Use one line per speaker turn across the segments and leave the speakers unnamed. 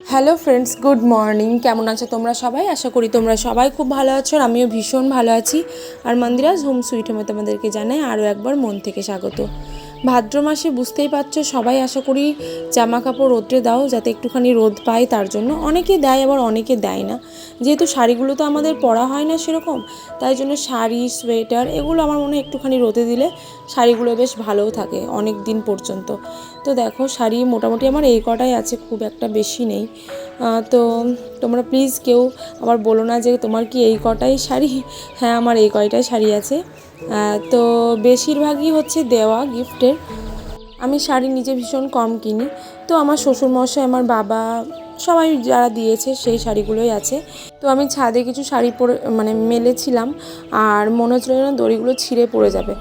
Hello friends good morning কেমন আছো তোমরা সবাই? আশা করি তোমরা সবাই খুব ভালো আছো আর আমিও ভীষণ ভালো আছি। আর মন্দিরাজ হোম সুইট হোমে তোমাদেরকে জানাই আরও একবার মন থেকে স্বাগত। ভাদ্র মাসে বুঝতেই পারছ, সবাই আশা করি জামা কাপড় রোদ্রে দাও, যাতে একটুখানি রোদ পায় তার জন্য। অনেকে দেয়, আবার অনেকে দেয় না। যেহেতু শাড়িগুলো তো আমাদের পরা হয় না সেরকম, তাই জন্য শাড়ি, সোয়েটার এগুলো আমার মনে হয় একটুখানি রোদে দিলে শাড়িগুলো বেশ ভালোও থাকে অনেক দিন পর্যন্ত। তো দেখো, শাড়ি মোটামুটি আমার এই কটাই আছে, খুব একটা বেশি নেই। তো তোমরা প্লিজ কেউ আবার বলো না যে তোমার কি এই কটাই শাড়ি? হ্যাঁ আমার এই কয়টাই শাড়ি আছে। তো বেশিরভাগই হচ্ছে দেওয়া গিফটের। আমি শাড়ি নিজে ভীষণ কম কিনি। তো আমার শ্বশুরমশাই, আমার বাবা, সবাই যারা দিয়েছে সেই শাড়িগুলোই আছে। তো আমি ছাদে কিছু শাড়ি পরে মানে মেলেছিলাম আর মনে হচ্ছিল যেন দড়িগুলো ছিঁড়ে পড়ে যাবে।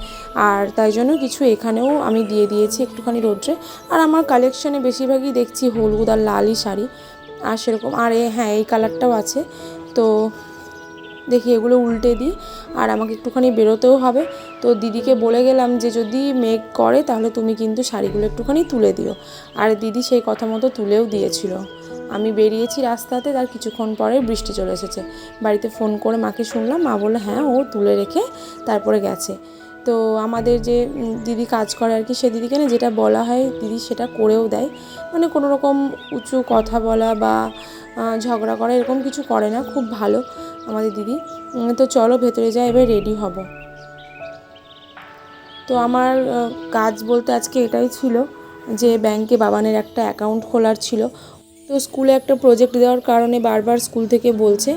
আর তাই জন্য কিছু এখানেও আমি দিয়ে দিয়েছি একটুখানি রোদ্রে। আর আমার কালেকশানে বেশিরভাগই দেখছি হলুদ আর লালই শাড়ি। আর সেরকম, আর হ্যাঁ এই কালারটাও আছে। তো দেখি এগুলো উল্টে দিই, আর আমাকে একটুখানি বেরোতেও হবে। তো দিদিকে বলে গেলাম যে, যদি মেঘ করে তাহলে তুমি কিন্তু শাড়িগুলো একটুখানি তুলে দিও। আর দিদি সেই কথা মতো তুলেও দিয়েছিল। আমি বেরিয়েছি রাস্তাতে, তার কিছুক্ষণ পরে বৃষ্টি চলে এসেছে। বাড়িতে ফোন করে মাকে শুনলাম, মা বলল হ্যাঁ ও তুলে রেখে তারপরে গেছে। তো আমাদের যে দিদি কাজ করে আর কি, সে দিদিকে না যেটা বলা হয়, দিদি সেটা করেও দেয়। মানে কোনো রকম উঁচু কথা বলা বা ঝগড়া করা এরকম কিছু করে না, খুব ভালো। আমাদের দিদি। তো চলো ভেতরে যাই, এবার রেডি হব। তো আমার কাজ বলতে আজকে এটাই ছিল যে ব্যাংকে বাবানের একটা অ্যাকাউন্ট খোলার ছিল। তো স্কুলে একটা প্রজেক্ট দেওয়ার কারণে বারবার স্কুল থেকে বলছে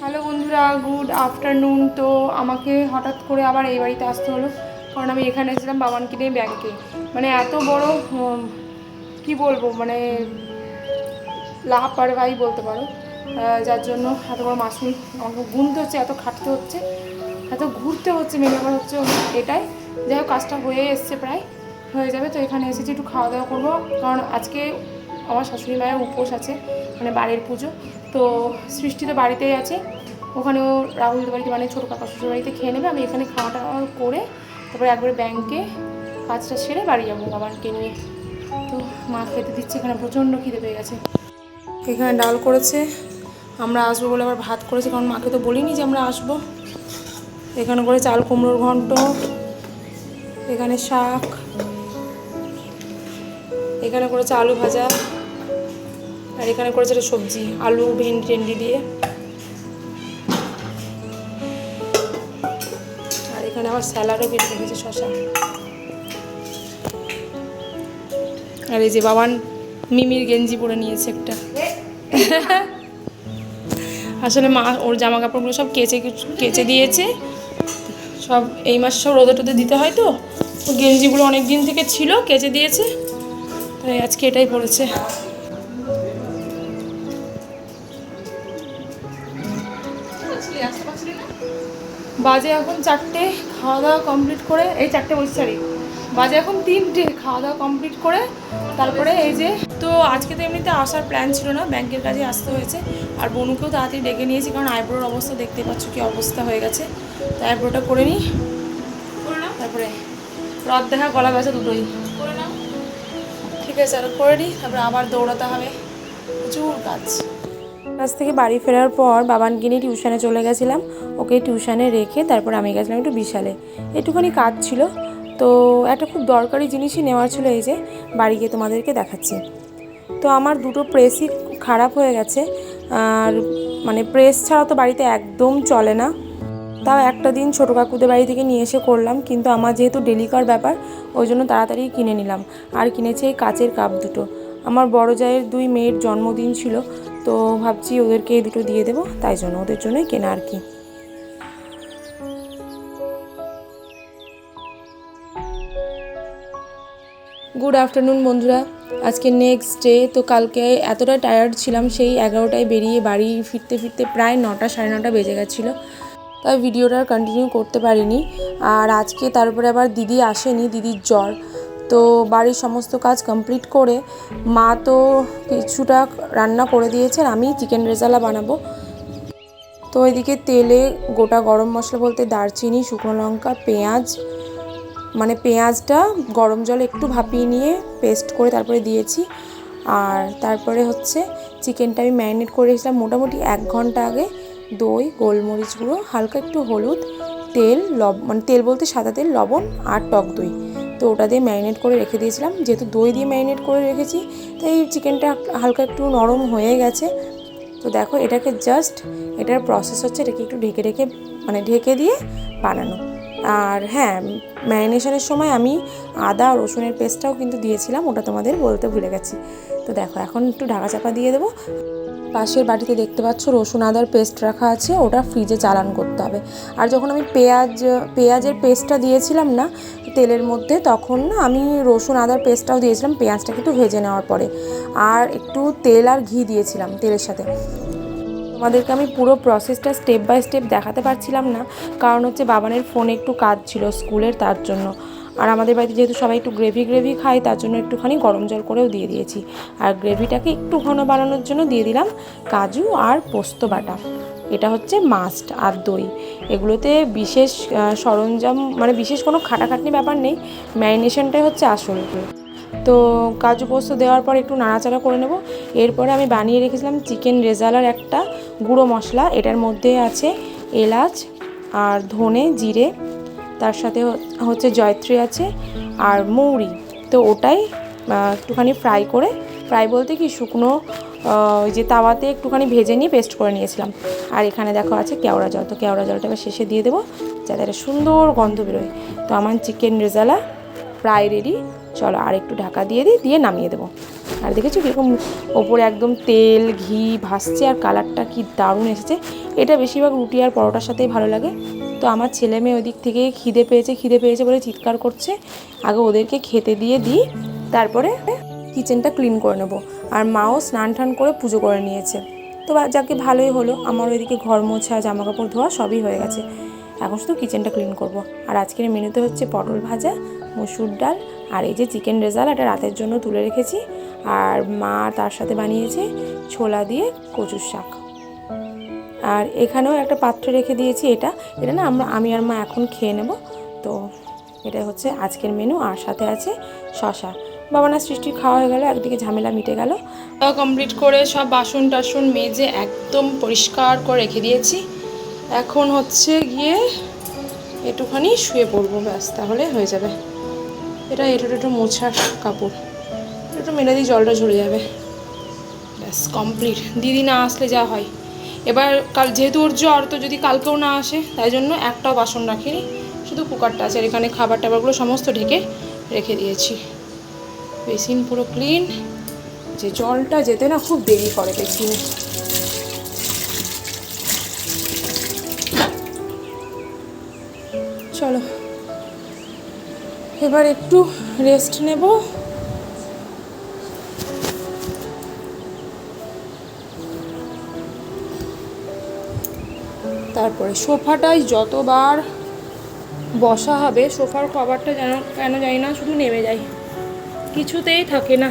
হ্যালো বন্ধুরা গুড আফটারনুন তো আমাকে হঠাৎ করে আবার এই বাড়িতে আসতে হলো, কারণ আমি এখানে এসেছিলাম বাবানকে নিয়ে ব্যাংকে মানে এত বড় কি বলব মানে লাপারবাহি বলতে পারো। যার জন্য এত বড় মাসুল আমাকে গুনতে হচ্ছে, এত খাটতে হচ্ছে, এত ঘুরতে হচ্ছে মেনে আমার হচ্ছে এটাই। যাই হোক, কাজটা হয়ে এসছে প্রায়, হয়ে যাবে, তো এখানে এসেছি, একটু খাওয়া দাওয়া করব। কারণ আজকে আমার শাশুড়ি মায়ের উপোস আছে মানে বাড়ির পুজো, তো সৃষ্টি তো বাড়িতেই আছে। ওখানেও রাহুল বাড়িতে মানে ছোটো কাকা শ্বশুর বাড়িতে খেয়ে নেবে, আমি এখানে খাওয়া টাওয়া করে তারপরে একবারে ব্যাংকে কাজটা সেরে বাড়ি যাব বাবাকে নিয়ে। তো মা খেতে দিচ্ছে, এখানে প্রচণ্ড খিদে পেয়ে গেছে।
এখানে ডাল করেছে আমরা আসব বলে আবার ভাত করেছে, কারণ মাকে তো বলিনি যে আমরা আসব। এখানে করে চাল, কুমড়োর ঘন্ট, এখানে শাক, এখানে করেছে আলু ভাজা, আর এখানে করেছে একটা সবজি, আলু, ভেন্ডি, টেন্ডি দিয়ে। আর এখানে আবার স্যালাডও কেটে রেখেছে শশা। আর এই যে বাবান মিমির গেঞ্জি পরে নিয়েছে একটা। আসলে মা ওর জামা কাপড়গুলো সব কেচে কেচে দিয়েছে। সব এই মাসে সব রোদে টোদে দিতে হয় তো। গেঞ্জিগুলো অনেক দিন থেকে ছিল, কেচে দিয়েছে। তাই আজকে এটাই পড়েছে
বাজে এখন চারটে, খাওয়া দাওয়া কমপ্লিট করে, এই চারটে সরি বাজে এখন তিনটে, খাওয়া দাওয়া কমপ্লিট করে, তারপরে এই যে
তো আজকে তো এমনিতে আসার প্ল্যান ছিল না ব্যাংকের কাজে আসতে হয়েছে। আর বনুকেও তাড়াতাড়ি ডেকে নিয়েছি কারণ আইব্রোর অবস্থা দেখতে পাচ্ছ কি অবস্থা হয়ে গেছে। তো আইব্রোটা করে নিই তারপরে রদ দেখা গলা ব্যথা দুটোই। ঠিক আছে আর করে নিই তারপরে আবার দৌড়াতে হবে। প্রচুর কাজ। কাজ থেকে বাড়ি ফেরার পর বাবানকে নিয়ে টিউশনে চলে গেছিলাম। ওকে টিউশনে রেখে তারপর আমি গেছিলাম একটু বিশালে। একটুখানি কাজ ছিল। তো একটা খুব দরকারি জিনিসই নেওয়ার ছিল এই যে বাড়ি গিয়ে তোমাদেরকে দেখাচ্ছি। তো আমার দুটো প্রেসই খারাপ হয়ে গেছে। আর মানে প্রেস ছাড়া তো বাড়িতে একদম চলে না। তাও একটা দিন ছোটো কাকুদের বাড়ি থেকে নিয়ে এসে করলাম, কিন্তু আমার যেহেতু ডেলিকার ব্যাপার, ওই জন্য তাড়াতাড়ি কিনে নিলাম। আর কিনেছি এই কাচের কাপ দুটো। আমার বড় জায়ের দুই মেয়ের জন্মদিন ছিল, তো ভাবছি ওদেরকে এই দুটো দিয়ে দেবো, তাই জন্য ওদের জন্যই কেনা আর কি। গুড আফটারনুন বন্ধুরা। আজকে নেক্সট ডে তো কালকে এতটা টায়ার্ড ছিলাম, সেই এগারোটায় বেরিয়ে বাড়ি ফিরতে ফিরতে প্রায় নটা, সাড়ে নটা বেজে গেছিল। তাই ভিডিওটা কন্টিনিউ করতে পারিনি। আর আজকে তারপরে আবার দিদি আসেনি, দিদির জ্বর। তো বাড়ির সমস্ত কাজ কমপ্লিট করে মা তো কিছুটা রান্না করে দিয়েছে আমি চিকেন রেজালা বানাবো। তো এদিকে তেলে গোটা গরম মশলা বলতে দারচিনি, শুকনো লঙ্কা, পেঁয়াজ মানে পেঁয়াজটা গরম জলে একটু ভাপিয়ে নিয়ে পেস্ট করে তারপরে দিয়েছি। আর তারপরে হচ্ছে চিকেনটা আমি ম্যারিনেট করে রেখেছিলাম মোটামুটি এক ঘণ্টা আগে। দই, গোলমরিচ গুঁড়ো, হালকা একটু হলুদ, তেল, লব মানে তেল বলতে সাদা তেল, লবণ আর টক দই। তো ওটা দিয়ে ম্যারিনেট করে রেখে দিয়েছিলাম। যেহেতু দই দিয়ে ম্যারিনেট করে রেখেছি তাই চিকেনটা হালকা একটু নরম হয়ে গেছে। তো দেখো এটাকে জাস্ট এটার প্রসেস হচ্ছে এটাকে একটু ঢেকে ঢেকে মানে ঢেকে দিয়ে বানানো। আর হ্যাঁ ম্যারিনেশনের সময় আমি আদা রসুনের পেস্টটাও কিন্তু দিয়েছিলাম, ওটা তোমাদের বলতে ভুলে গেছি। তো দেখো, এখন একটু ঢাকা চাপা দিয়ে দেবো। পাশের বাটিতে দেখতে পাচ্ছ রসুন, আদার পেস্ট রাখা আছে, ওটা ফ্রিজে চালান করতে হবে। আর যখন আমি পেঁয়াজ, পেঁয়াজের পেস্টটা দিয়েছিলাম না, তেলের মধ্যে, তখন না আমি রসুন, আদার পেস্টটাও দিয়েছিলাম, পেঁয়াজটা কিন্তু ভেজে নেওয়ার পরে। আর একটু তেল আর ঘি দিয়েছিলাম তেলের সাথে। তোমাদেরকে আমি পুরো প্রসেসটা স্টেপ বাই স্টেপ দেখাতে পারছিলাম না। কারণ হচ্ছে বাবানের ফোনে একটু কাজ ছিল স্কুলের তার জন্য। আর আমাদের বাড়িতে যেহেতু সবাই একটু গ্রেভি গ্রেভি খায়, তার জন্য একটুখানি গরম জল করেও দিয়ে দিয়েছি। আর গ্রেভিটাকে একটু ঘন বানানোর জন্য দিয়ে দিলাম কাজু আর পোস্ত বাটা। এটা হচ্ছে মাস্ট আর দই। এগুলোতে বিশেষ সরঞ্জাম মানে বিশেষ কোনো খাটাখাটনি ব্যাপার নেই। ম্যারিনেশনটাই হচ্ছে আসল। তো কাজু পোস্ত দেওয়ার পর একটু নাড়াচাড়া করে নেব। এরপরে আমি বানিয়ে রেখেছিলাম চিকেন রেজালার একটা গুঁড়ো মশলা। এটার মধ্যে আছে এলাচ আর ধনে জিরে, তার সাথে হচ্ছে জয়ত্রী আছে আর মৌরি। তো ওটাই একটুখানি ফ্রাই করে, ফ্রাই বলতে কি শুকনো ওই যে তাওয়াতে একটুখানি ভেজে নিয়ে পেস্ট করে নিয়েছিলাম। আর এখানে দেখো আছে কেওড়া জল। তো কেওড়া জলটা এবার শেষে দিয়ে দেবো, যাতে একটা সুন্দর গন্ধ বেরোয়। তো আমার চিকেন রেজালা প্রায় রেডি চলো আর একটু ঢাকা দিয়ে দিই, দিয়ে নামিয়ে দেবো। আর দেখেছ কীরকম ওপরে একদম তেল, ঘি ভাসছে আর কালারটা কি দারুণ এসেছে। এটা বেশিরভাগ রুটি আর পরোটার সাথেই ভালো লাগে। তো আমার ছেলে মেয়ে ওই দিক থেকে খিদে পেয়েছে খিদে পেয়েছে বলে চিৎকার করছে। আগে ওদেরকে খেতে দিয়ে দিই, তারপরে কিচেনটা ক্লিন করে নেব। আর মাও স্নান টান করে পুজো করে নিয়েছে। তো যাকে ভালোই হলো আমার ওইদিকে ঘর মোছা জামা কাপড় ধোয়া সবই হয়ে গেছে। এখন শুধু কিচেনটা ক্লিন করব। আর আজকের মেনুতে হচ্ছে পটল ভাজা, মসুর ডাল, আর এই যে চিকেন রেজাল এটা রাতের জন্য তুলে রেখেছি। আর মা তার সাথে বানিয়েছে ছোলা দিয়ে কচুর শাক। আর এখানেও একটা পাত্রে রেখে দিয়েছি এটা। এটা না আমরা, আমি আর মা এখন খেয়ে নেব। তো এটা হচ্ছে আজকের মেনু। আর সাথে আছে শশা। বাবানা সৃষ্টির খাওয়া হয়ে গেল, একদিকে ঝামেলা মিটে গেল। কমপ্লিট করে সব বাসন টাসন মেজে একদম পরিষ্কার করে রেখে দিয়েছি। এখন হচ্ছে গিয়ে একটুখানি শুয়ে পড়ব, ব্যাস, তাহলে হয়ে যাবে। এটা এটা একটু মোছার কাপড়, একটু মেরে দিই, জলটা ঝরে যাবে। ব্যাস কমপ্লিট দিদি না আসলে যা হয়। এবার কাল, যেহেতু ওর জ্বর, তো যদি কালকেও না আসে, তাই জন্য একটাও বাসন রাখিনি। শুধু কুকারটা আছে, আর এখানে খাবার টাবারগুলো সমস্ত ঢেকে রেখে দিয়েছি। বেসিন পুরো ক্লিন যে জলটা যেতে না খুব দেরি করে বেসিনে চলো। এবার একটু রেস্ট নেব। তারপরে সোফাটায় যতবার বসা হবে, সোফার কভারটা যেন, কেন জানি না, শুধু নেমে যায়। কিছুতেই থাকে না।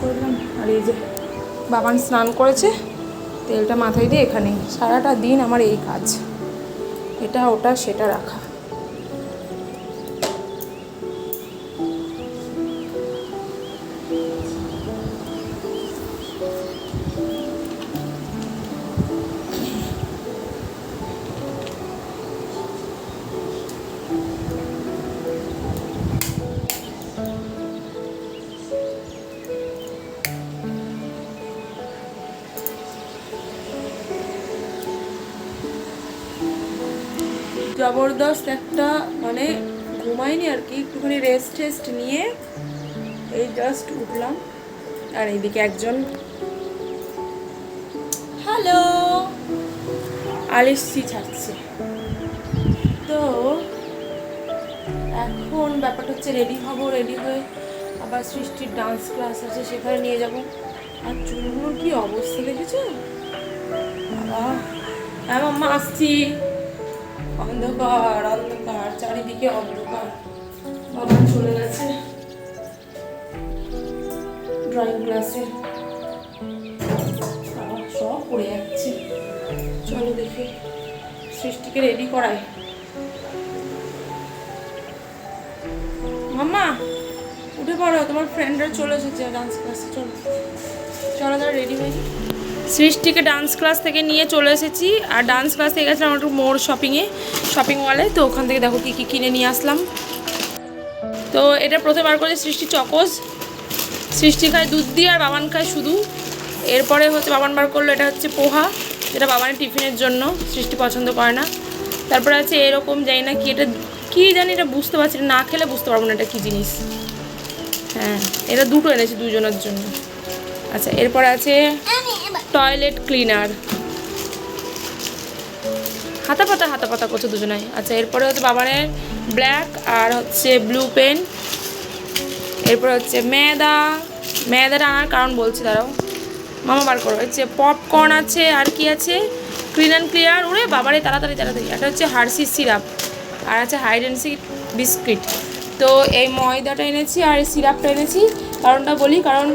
করলাম। আর এই যে বাবান স্নান করেছে, তেলটা মাথায় দিয়ে এখানে সারাটা দিন আমার এই কাজ। এটা ওটা সেটা রাখা। জবরদস্ত একটা মানে ঘুমাইনি আর কি, একটুখানি রেস্ট টেস্ট নিয়ে এই জাস্ট উঠলাম। আর এইদিকে একজন হ্যালো আলিসি ছাড়ছে। তো এখন ব্যাপারটা হচ্ছে রেডি হব রেডি হয়ে আবার সৃষ্টির ডান্স ক্লাস আছে, সেখানে নিয়ে যাব। আর চুলগুলোর কি অবস্থা দেখেছ? বাবা হ্যাঁ মাম্মা, আসছি। অন্ধকার অন্ধকার, চারিদিকে অন্ধকার। বাবা চলে গেছে। ড্রয়িং ক্লাসে বাবা সব পড়ে যাচ্ছে। চলো দেখি সৃষ্টিকে রেডি করাই। মাম্মা, উঠে পড়ো, তোমার ফ্রেন্ডরা চলে এসেছে ডান্স ক্লাসে চলো। চলো তারা রেডি হয়ে। সৃষ্টিকে ডান্স ক্লাস থেকে নিয়ে চলে এসেছি। আর ডান্স ক্লাস থেকে গেছিলাম একটু মোড় শপিংয়ে শপিং মলে তো ওখান থেকে দেখো কী কী কিনে নিয়ে আসলাম। তো এটা প্রথমে বার করেছে সৃষ্টি চকোস সৃষ্টি খায় দুধ দিয়ে আর বাবান খায় শুধু। এরপরে হচ্ছে বাবান বার করল, এটা হচ্ছে পোহা, যেটা বাবানের টিফিনের জন্য। সৃষ্টি পছন্দ করে না। তারপরে আছে এরকম, জানি না কি এটা, কী জানি এটা বুঝতে পারছি না খেলে বুঝতে পারব না এটা কী জিনিস। হ্যাঁ এটা দুটো এনেছি দুজনের জন্য। আচ্ছা এরপর আছে টয়লেট ক্লিনার হাতা পাতা হাতা পাতা করছে দুজনাই। আচ্ছা এরপরে হচ্ছে বাবানের ব্ল্যাক আর হচ্ছে ব্লু পেন এরপর হচ্ছে মেদা মেদাটা আনার কারণ বলছি, দাঁড়াও। মামা বার করো। হচ্ছে পপকর্ন আছে, আর কি আছে? ক্লিন অ্যান্ড ক্লিয়ার ওরে বাবারে, তাড়াতাড়ি তাড়াতাড়ি। এটা হচ্ছে হার্সি সিরাপ আর আছে হাইড অ্যান্ড সিক বিস্কিট তো এই ময়দাটা এনেছি আর এই সিরাপটা এনেছি। কারণটা বলি, কারণ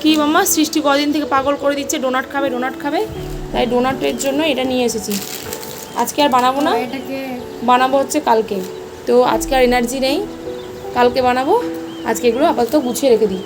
কি মামা সৃষ্টি কদিন থেকে পাগল করে দিচ্ছে ডোনাট খাবে ডোনাট খাবে। তাই ডোনাটের জন্য এটা নিয়ে এসেছি। আজকে আর বানাবো না।
এটাকে
বানাবো হচ্ছে কালকে। তো আজকে আর এনার্জি নেই। কালকে বানাবো। আজকে এগুলো আপাতত গুছিয়ে রেখে দিই।